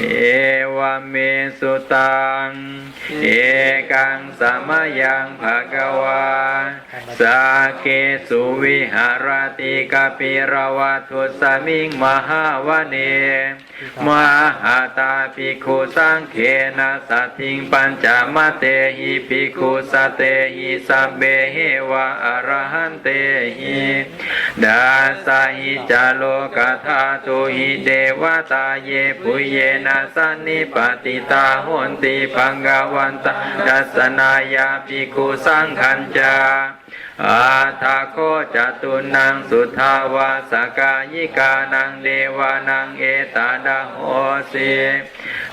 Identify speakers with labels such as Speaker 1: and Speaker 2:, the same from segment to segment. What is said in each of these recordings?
Speaker 1: เอวเมสุตัง เอกังสมยังภะคะวาสาเกสุวิหารติกาปิรวัตุสมิงมหาวเนมหาตาภิกขุสังเขนะสัทิงปัญจมเตหิภิกขุสเตหิสัมเบเหวะอรหันเตหิดาสหิจาโลกธาตุหิเดวตาเยปุเยนนะสันนิปติตาโหนติปังกวันตาดัสนายาภิกุสังขันจาอาทาโคจตุนังสุทาวาสกายิกานังเดวานังเอตาดาโหสิ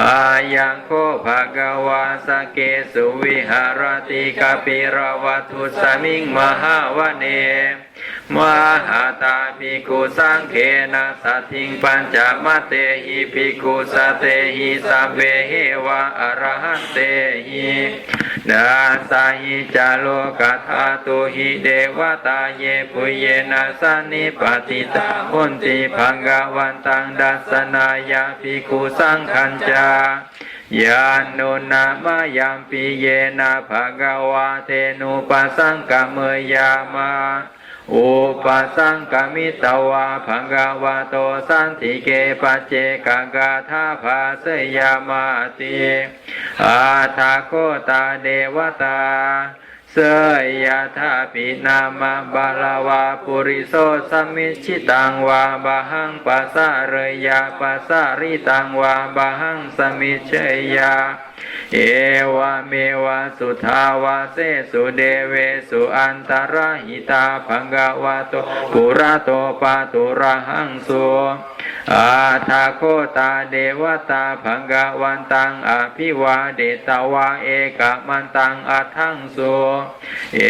Speaker 1: อายังโคภะกวาสเกสุวิหารติกาปิรวัตุสมิงมหาวเน มหาตาภิกขุสังเขนะสัทิงปัญจมะเตหิภิกขุสเตหิสัพเพเหวะอรหันเตหิดาสาหิจาโลกธาตุหิเดวตาเยปุเยนะสันนิปติตาหุนติพังกวันตังดัสนายาภิกขุสังขันจายานุนามายังปิเยนะภะคะวาเทนุปัสสังกเมยามา อุปสังกมิตวาภังกาวาโตสันติเกปัจเจกกาธาภาสยามาติอาทาโคตาเดวตาเสยยธาปินามาบาลาวาปุริโสสมิชิตังวาบาหังปัสสะเรยยาปัสสะริตังวาบาหังสมิเชยยา เอวะเมวะสุทาวาเสสุเดเวสุอันตรหิตาภังกวาโตปุระโตปาตุระหังสุอาทาโคตาเดวตาภังกวันตังอภิวาเดตวาเอกมันตังอัทังสุเอ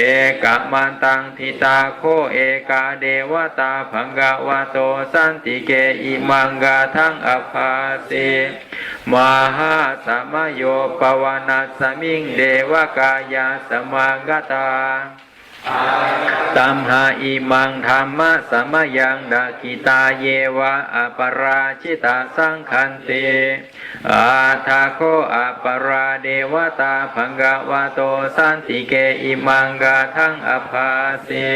Speaker 1: กมันตังทิตาโคเอกาเดวตาภังกวาโตสันติเกอิมังกาทังอภาสิ มหาสมโยปวานาสมิงเดวกายาสมากตาตัมหาอิมังธรรมะสมยังดากิตาเยวะอปราชิตาสังคันติอาทาโคอปราเดวตาพังกวาโตสันติเกอิมังกาทังอภาสิ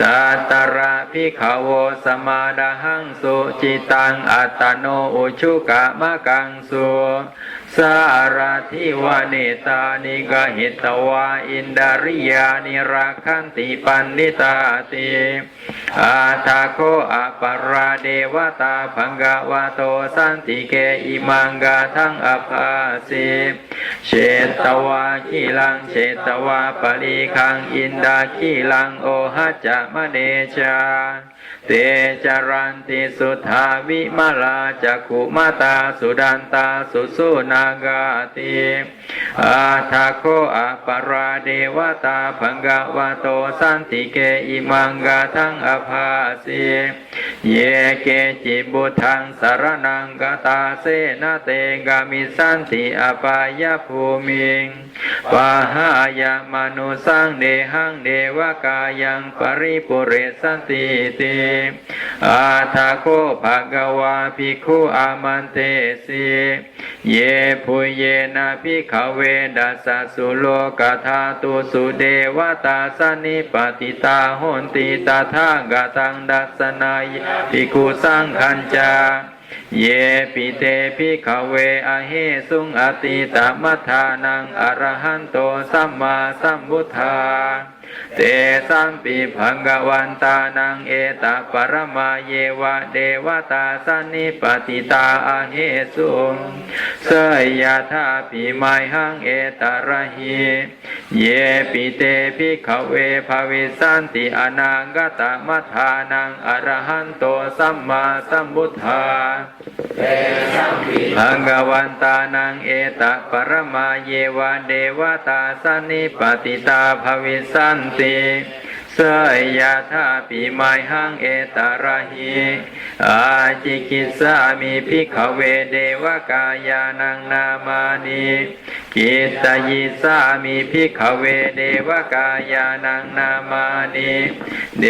Speaker 1: ตาตระพิขโวสมาดาหังสุจิตังอัตโนอุชุกะมะกังสุสารทิวาเนตานิกหิตวาอินดาริยานิรักขันติปันนิตาติอาทาโคอปราเดวตาพังกวาโตสันติเกอิมังกาทั้งอภาสิเชตวาขีลังเชตวาปริคังอินดาขีลังโอหัจจะมะเนชา เตจารันติสุทาวิมาลาจักุมาตาสุดันตาสุสุนากาติอาทาโคอาปราเดวตาพังกวาโตสันติเกอิมังกาทังอภาสิเยเกจิบุทังสารนังกตาเสนาเตกามิสันติอปายภูมิงปะหายามนุสังเดหังเดวกายังปริปุเรสันติติอาทาโคภะกวาภิกขุอามันเตสิเยปุเยนะภิกขเวดัสสุโลกธาตุสุเดวตาสนิปติตาโหนติตาทากตังดัสนายภิกขุสังขันจาเยปิเตภิกขเวอเหสุงอติตมัทานังอรหันโตสัมมาสัมพุทธา เตสัมปิพังกวันตานังเอตปรมาเยวะเดวตาสันนิปติตาอเหสุงเสยยะธาปิไมหังเอตระหิเยปิเตภิขเวภาวิสันติอนังกตมัทานังอรหันโตสัมมาสัมพุทธา พังกวันตานังเอตปรมาเยวะเดวตาสันิปติตาภวิสันติเสยยาธาปีไมหังเอตระหิอาจิกิสามีพิกขเวเดวกายานังนามานิกิตตยิสามิพิกขเวเดวกายานังนามานิเด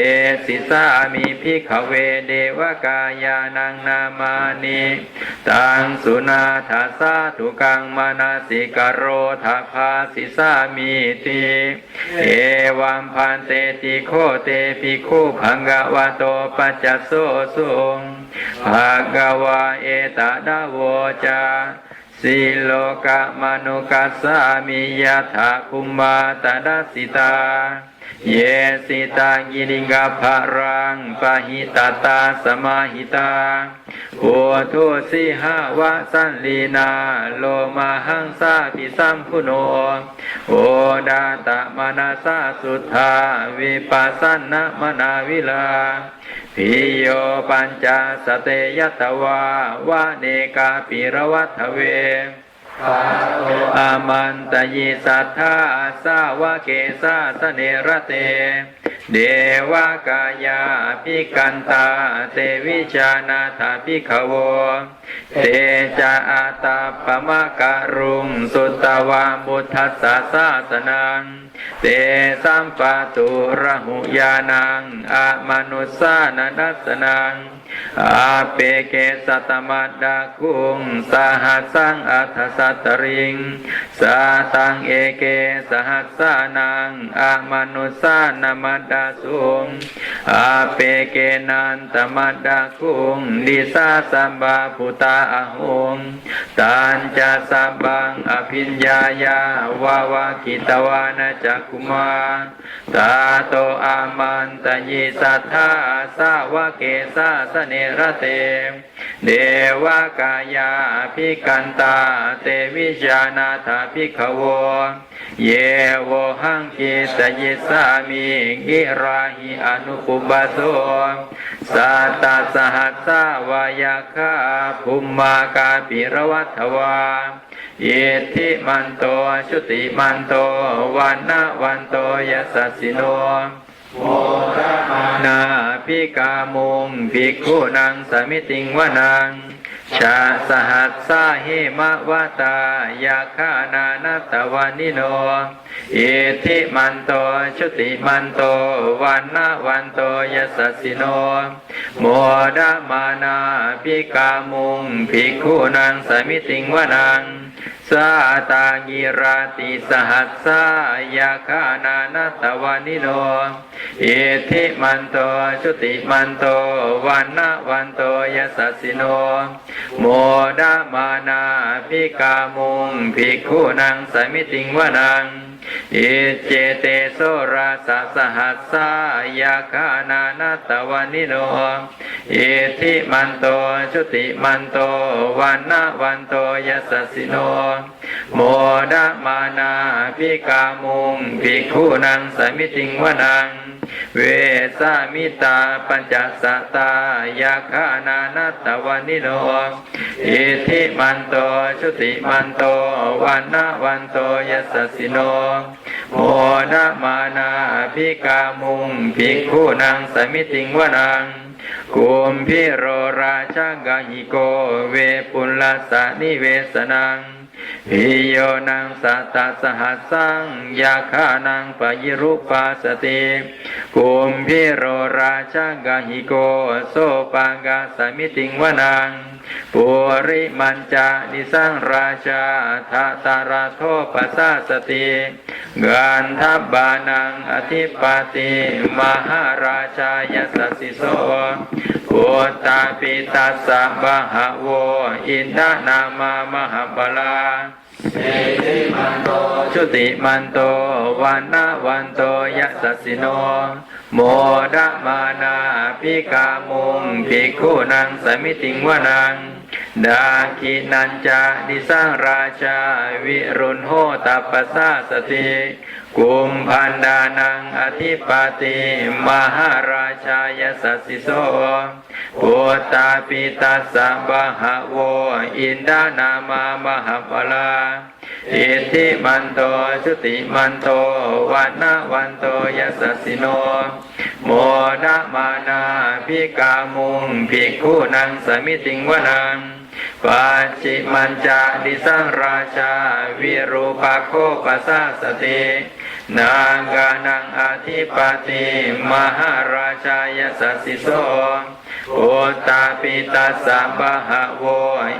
Speaker 1: สิสามิพิกขเวเดวกายานังนามานิตังสุนาทาสาทุกังมานาสิกโรทาภาสิสามิติเอวัมพันเตติโคเตปิคูพังกวะโตปัจจโสสุงภะกวาเอตดาโวจา สิโลกะมนุกัสสามิยะถาคุมาตดัสสิตา เยสิตากิริกาภารังปะหิตาตาสมาหิตาโอทุสิหาวะสันลีนา โลมาหังสาปิสัมพุโน โอดาตะมานาสาสุทธา วิปัสสนะมนาวิลาพิโยปัญจสเตยตวาวะเนกาปิรวัตเว อามันตยิสัทธาสาวะเกสาสเนระเต เดวากายาพิกันตาเตวิชานาถาพิขโว เตจาอาตาปมะการุงสุตวามุทัสสะสาสนังเตสัมปะตุระหุยานังอามนุสานัสนัง อาเปเกสัตมัดดาคุงสหัสังอัทสัตริงสาตังเอเกสหัสานังอามนุสานามัดดาสุงอาเปเกนันตมัดดาคุงดิสาสัมบาพุตาอหุงตันจะสับบังอภิญญายาวาวากิตวานาจักุมาตาโตอามันตยิสัทธาสาวเกสาสเนระเต เดวากายาพิกันตา เตวิชานาถาพิขโว เยโวหังกิตยิสามิกิราหิอนุปุบาโสสัตตสหัสสาวายาคาภุมมากาปิรวัตวาอิทิมันโตชุติมันโตวันนวันโตยัสสสิโน นาพิกามุงภิกขุนังสมิติงวนังชาสหัสสาหิมะวตายาคานานัตวานิโนอิทธิมันโตชุติมันโตวันนะวันโตยสสิโนโมดามานาพิกามุงภิกขุนังสมิติงวนัง สาตางิราติสหัสสายาคานานัตวานิโนอิทธิมันโตชุติมันโตวันนะวันโตยัสสสิโน โมดามานาพิกามุงภิกขุนังสมิติงวนัง อิเจเตโสราสสหัสสายาคานานตตวานิโนอิทิมันโตชุติมันโตวันนะวันโตยัสสิโนโมดามานาพิกามุงภิกขุนังสมิติงวนัง เวสามิตาปัญจสตายาคานานตตวานิโนอิทิมันโตชุติมันโตวันนะวันโตยัสสิโนโมนะมานาภิกามุงภิกขุนังสมิติงวนังกุมพิโรราชกาหิโก เวปุลลสานิเวสนัง พิโยนังสัตตสหัสสังยาคานังปยิรุปาสติกุมพิโรราชกาหิโกโสปังกาสมิติงวนังปุริมันจานิสังราชาทาตาราโทปัสสาสติกันทับบานังอธิปาติ มหาราชายสัสสิโส ปุตตาปิตัสสะบะหะโว อินทนามามหาบาลาชุติมันโตวันนะวันโตยัสสสิโน โมดะมานาพิกามุงภิกุนังสมิติงวนังดาคินัญจาดิสังราชา วิรุณโหตัปปสาสติ กุมพันดานังอธิปติมหาราชายสัสสิโสปุตตาปิตัสสะบะหะโวอินดานามามหาปลาอิทิมันโตชุติมันโตวันนวันโตยัสสสิโน โมดะมานาพิกามุงภิกขุนังสมิติงวนัง ปัจจิมันจาดิสังราชา วิรูปโคปัสสะสตินางานังอธิปติมหาราชายสัสสิโสโอตาปิตัสสะบะหะโว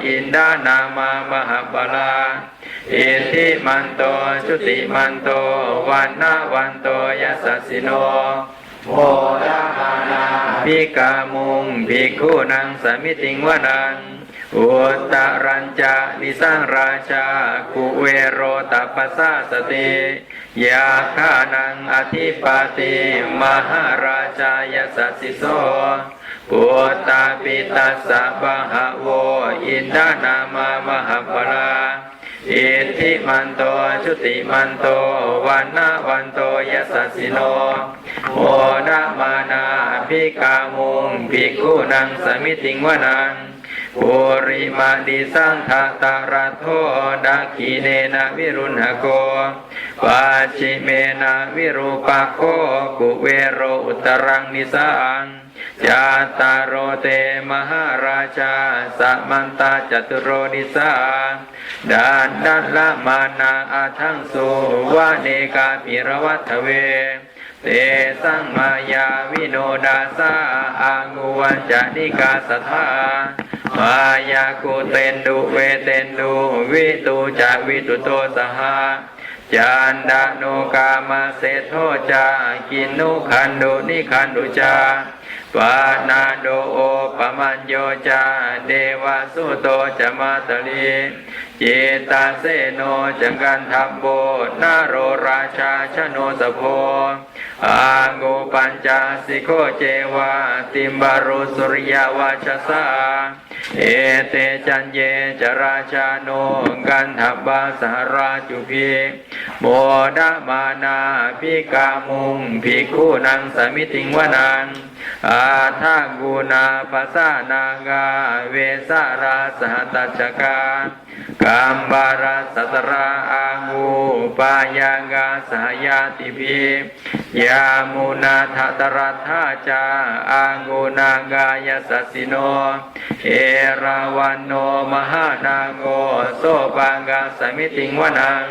Speaker 1: อินดานามามหาบาลาอิทิมันโตชุติมันโตวันนาวันโตยัสสสิโนโมดามานาพิกามุงภิกขุนังสมิติงวนัง อุตรัญจานิสังราชากุเวโรตัปปสาสติยาคานังอธิปาติมหาราชายสัสสิโสปุตตาปิตัสสะบะหะโวอินดานามามหาปลาอิทธิมันโตชุติมันโตวันนาวันโตยัสสสิโนโมดามานาภิกามุงภิกขุนังสมิติงวนังปุ ริมาดิสังทาตารโทดักขีเนนะวิรุณหโกปัจฉิเมนะวิรูปโคกุเวโรอุตรังนิสังจาตารโรเตมหาราชาสัมันตาจตุโรนิสาดานดันละมานาอาทังสุวาเนกาปิรวัตเว เตสังมายาวิโนดาสาอางูวันจานิกาสทามายากุเตนดุเวเตนดุวิตูจาวิตุโตสหาจานดาโนกามาเสโทจากินุขันดุนิขันดุจาปานาโดโอปมัญโยจาเดวาสุโตจะมาตลี เจตาเสโนจังกันทับโบนาโรราชาชโนสโพอางูปัญจาสิโคเจวาติมบารุสุริยาวาชสาเอเตจันเยจราชาโนกันทับบาสหราจุพีโมดามานาพิกามุงภิกขุนังสมิติงวนัง อาทากูนาภาษานางาเวสาราสหตัชกากัมบาราสัตราอางูปายางาสหยาติพียามุนาทัตรัธาจาอางูนางายสสิโน เอราวันโนมหานาโงโซปังกาสมิติงวนัง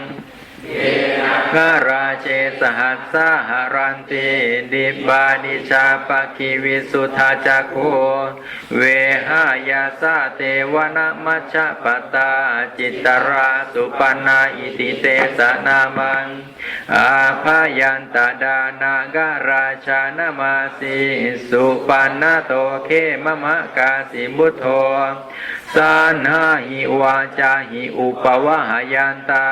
Speaker 1: กราเชสหัสสาหารันติดิบานิชาปคิวิสุทธาจักโขเวหายาสาเทวนามัชฌะปตาจิตตราสุปันาอิติเตสนามัง อาภายันตดานากราชานามาสีสุปันนาโตเคมมะกาสิมุทโธสานาหิวาจาหิอุปวะหายันตา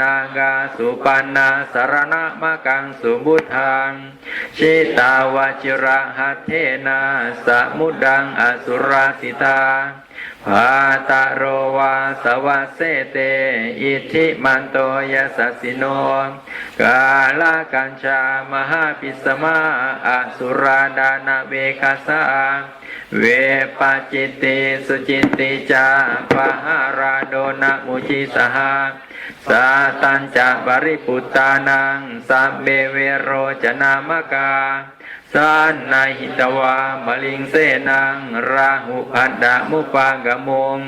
Speaker 1: นางาสุปันนาสารณะมะกังสุบุทังชิตาวาจิระหัเทนาสมุดังอสุราสิตาภาตะโรวาสวัสเสเต อิทิมันโตยัสสสิโน กาลกัญชามหาปิสมาอสุราดานาเวคาสาเวปจิตติสุจิตติจาปหาราโดนะมุจิสหา สาตัญจะบริปุตตานังสัมเบเวโรจนามกาสานนาหิตวามลิงเสนังราหุพัดดามุปากมง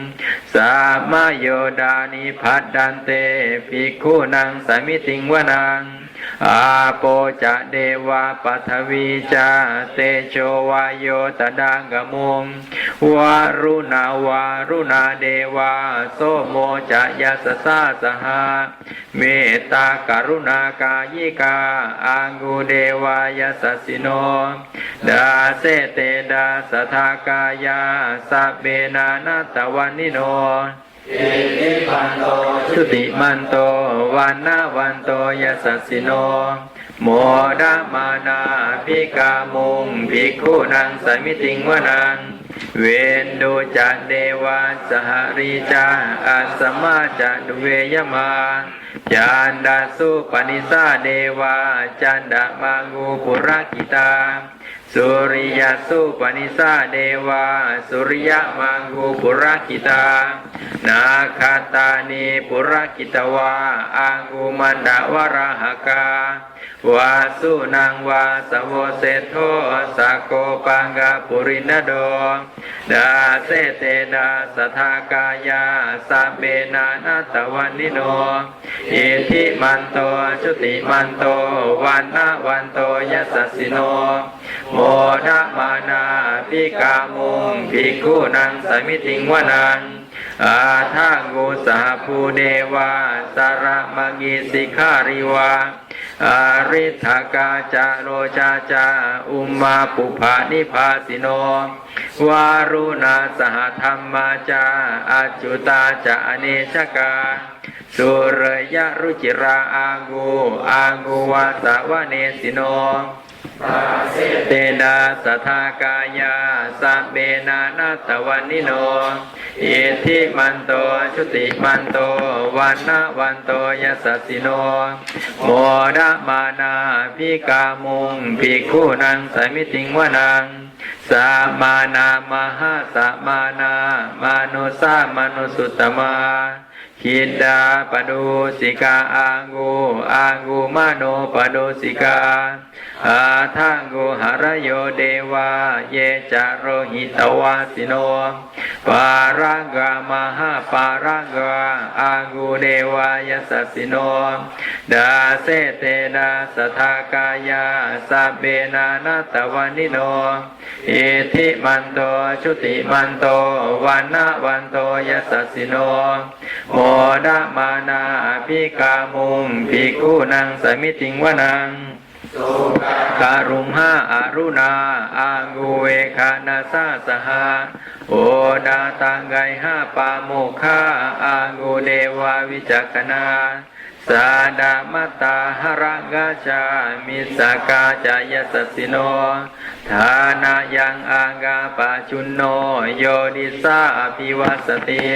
Speaker 1: สามาโยดานิพัดดันเตภิกขุนังสมิติงวนัง อาโปจะเดวาปัทวีจาเตโชวายโยตดังกมุงวารุณาวารุณาเดวาโสโมจะยาสสาสหาเมตตากรุณากายิกาอางูเดวายาสสิโน ดาเสเตดาสทากายาสัเบนานาตวันนิโน สุติมันโตวันนาวันโตยัสสสิโนโมดามานาพิกามุงภิกขุนังสมิติงวนังเวนดูจันเดวาสหริจาอาสมาจันเวยมาจันดาสุปนิสาเดวาจันดามางูปุรกิตา สุริยสุปนิสาเดวา สุริยมังคูปุรกิตา นาคาตานีปุรกิตวาอังกุมันดาวรหกาวาสุนังวาสวเสโทสะโกปังกาปุรินโดดาเซเตดาสทากายาสัเบนานาตวันนิโนอิทิมันโตชุติมันโตวันนาวันโตยัสสสิโน โมทะมานาพิกามุงภิกขุนังสมิติงวนังอาทางูสาภูเดวาสารมงีสิกขาริวาอาริธากาจาโรจาจา อุมมาปุภานิพาสิโน วารุณาสหธรรมาจาอาจุตาจาอเนชกา สุรยรุจิราอางูอางูวาสาวเนสิโน เตนะสทากายาสัมเบนานาตวันนิโนอิทิมันโตชุติมันโตวันนาวันโตยัสสสิโนโมดะมานาพิกามุงภิกขุนังสมิติงวนังสามานามหาสมานามานุสามนุสุตตมา คิดาปดูสิกาอางูอางูมโนปดูสิกาอาทังกุหรโยเดวาเยจาโรหิตวาสิโนปารังกามหาปารังกาอางูเดวายสัสสิโนดาเซเตดาสทากายาสัพเบนานาตวันนิโนอิทิมันโตชุติมันโตวันนาวันโตยัสสสิโนโมดะมานาภิกามุงภิกขุนังสมิติงวนังกรุมหาอารุณา อางูเวคานาซาสหาโอดาตังไกห้าปาโมคาอางูเดวาวิจักนาสาดามตาหรังกาจามิสกาจายสัสสิโนฐานายังอางาปาชุนโน โยดิสาอภิวัสติ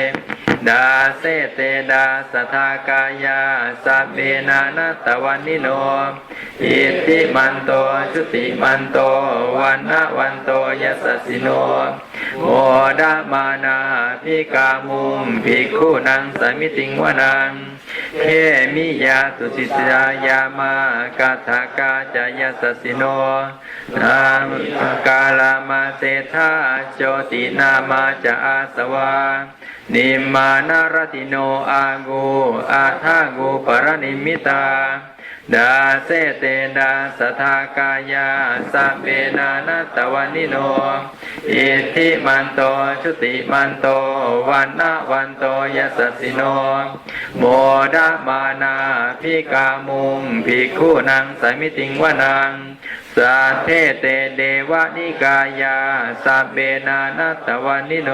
Speaker 1: ดาเซเตดาสทากายาสัพเบนานาตวันนิโนอิติมันโตชุติมันโตวันนะวันโตยัสสิโนโมดามานาพิกามุมภิกขุนังสมิติงวนัง เคมิยาตุสิตายามากาถากาจายสสสิโนนามกาลามาเตธาโจตินามาจาอาสวานิมานารติโนอากูอาทากูปรนิมิตา ดาเซเตดาสทากายาสัพเบนานาตวันนิโน อิทิมันโตชุติมันโตวันนาวันโตยสสิโน โมดะมานาพิกามุงภิกขุนังสมิติงวนังสัทเทเตเดวะนิกายาสัพเบนานาตวันนิโน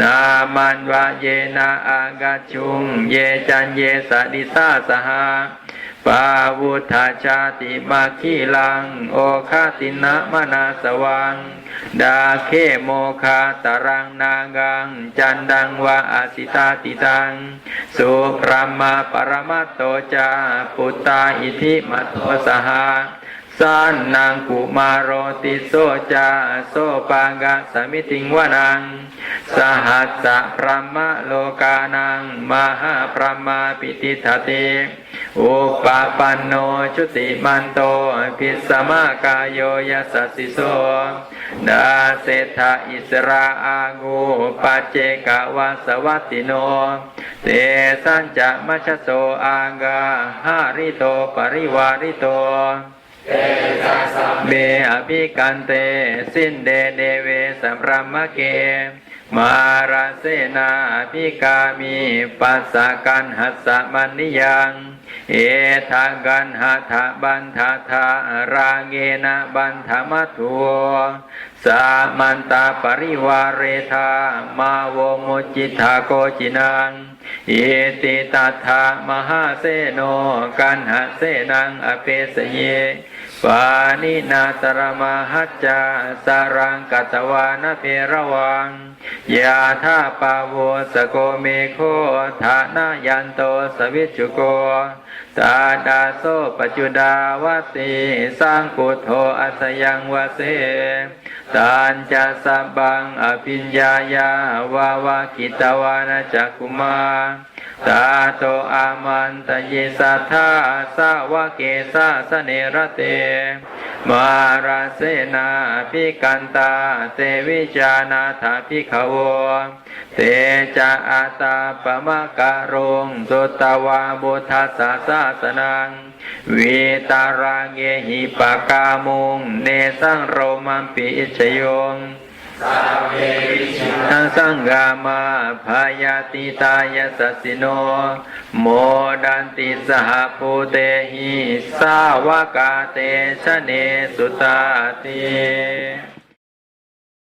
Speaker 1: นามันวะเยนาอากาชุง เยจันเยสดิสาสหา ปาวุธาชาติมาคีลัง โอคาตินะมนาสวัง ดาเคโมคาตารังนางัง จันดังวะอาสิตาติตัง สุพรมาปรมัตโตจา ปุตตาอิทิมัตโตสหาสันนางกุมารโรติโสจาโสปังกะสมิติงวนัง สหัสสะพรหมโลกานัง มหาพรหมาปิติทติ อุปปันโนชุติมันโตพิสมากายโยยัสสิโสดาเศรษฐาอิสราอางูปัจเจกวาสวัตติโนเตสัญจะมัชโสอางาหาริโตปริวาริโตเบอภิกันเต สินเดเดเวสัมรมเกมาราเสนาภิกามีปัสสะกันหัสสะมันิยัง เอทากันหัตถบันทาทาราเกนะบันธมัตถุสามันตาปริวาเรธามาโวมุจิตาโกจินังอิติตัทธามหาเสโนกันหเสนังอเปสเยปานินาตรมหัจจาสารังกัตวานเพระวังยาธาปาโวสโกเมโคฐานายันโตสวิจุโกตาดาโซปัจจุดาวติสร้างกุโทอัสยังวเสตานจะสบบังอภิญญายาวาวากิตวานาจักุมา ตาโตอามันตยิสัทธาสาวเกสาสเนระเต มาราเสนาพิกันตาเตวิจานาถาพิขโวเตจะอาตาปมะการุงสุตวาบุทัสสะสาสนังวิตาราเงหิปกามุงเนสังโรมัมปิอิชยง ทังสังกามาพายาติตายสสสิโน โมดันติสหภูเตหิสาวกาเตชะเนสุตาติ